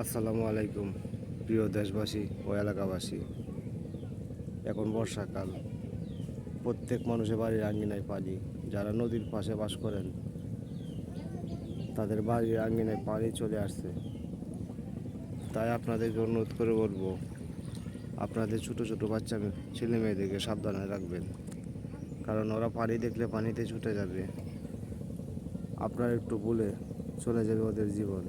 আসসালামু আলাইকুম, প্রিয় দেশবাসী ও এলাকাবাসী। এখন বর্ষাকাল। প্রত্যেক মানুষের বাড়ির আঙ্গিনায় পানি। যারা নদীর পাশে বাস করেন, তাদের বাড়ির আঙ্গিনায় পানি চলে আসছে। তাই আপনাদেরকে অনুরোধ করে বলব, আপনাদের ছোটো ছোটো বাচ্চা ছেলে মেয়েদেরকে সাবধানে রাখবেন। কারণ ওরা পানি দেখলে পানিতে ছুটে যাবে। আপনারা একটু বলে চলে যাবে ওদের জীবন।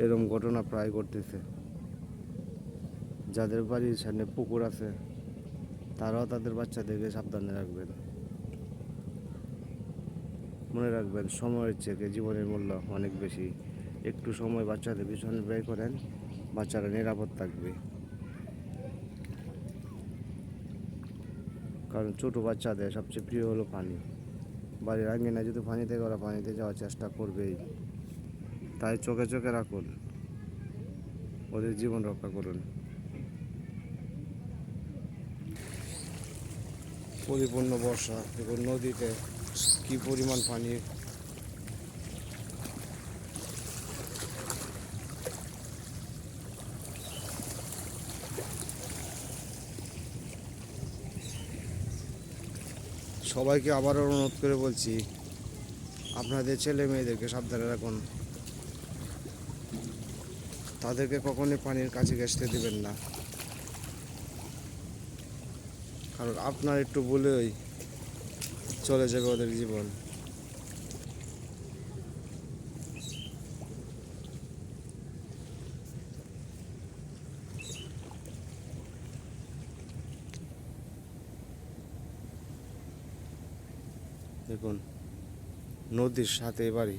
এরকম ঘটনা প্রায় ঘটতেছে। যাদের বাড়ির সামনে পুকুর আছে, তারাও তাদের বাচ্চাদেরকে সাবধানে রাখবেন। মনে রাখবেন, সময়ের থেকে জীবনের মূল্য অনেক বেশি। একটু সময় বাচ্চাদের পিছনে ব্যয় করেন, বাচ্চারা নিরাপদ থাকবে। কারণ ছোটো বাচ্চাদের সবচেয়ে প্রিয় হলো পানি। বাড়ির আঙ্গিনায় যদি পানিতে ওরা পানিতে যাওয়ার চেষ্টা করবেই। তাই চোখে চোখে রাখুন। ওদের জীবন রক্ষা করুন। পরিপূর্ণ বর্ষা এবং নদীতে কি পরিমাণ পানি? সবাইকে আবারও অনুরোধ করে বলছি, আপনাদের ছেলে মেয়েদেরকে সাবধানে রাখুন। তাদেরকে কখনোই পানির কাছে ঘেসতে দেবেন না। কারণ আপনার একটু বলেই চলে যাবে ওদের জীবন। দেখুন, নদীর সাথে বাড়ি